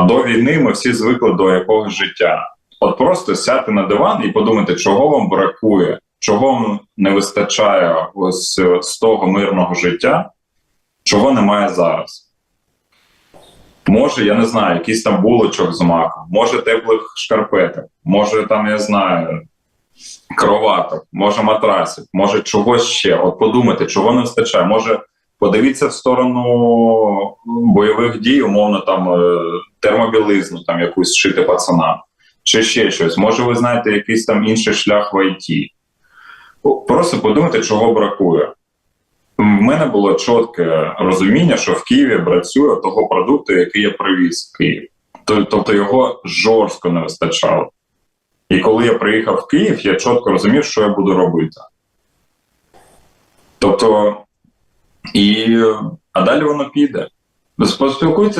До війни ми всі звикли до якогось життя. От просто сяти на диван і подумати, чого вам бракує, чого вам не вистачає ось е, з того мирного життя, чого немає зараз. Може, я не знаю, якийсь там булочок з маком, може теплих шкарпеток, може там, я знаю, кроваток, може матрасів, може чогось ще. От подумайте, чого не вистачає. Може, подивіться в сторону бойових дій, умовно там е, термобілизну, там якусь шити пацанам, чи ще щось. Може, ви знаєте якийсь там інший шлях в ІТ. Просто подумайте, чого бракує. В мене було чітке розуміння, що в Києві працює того продукту, який я привіз в Київ. Тобто його жорстко не вистачало. І коли я приїхав в Київ, я чітко розумів, що я буду робити. Тобто, і, а далі воно піде. Поспілкуйтесь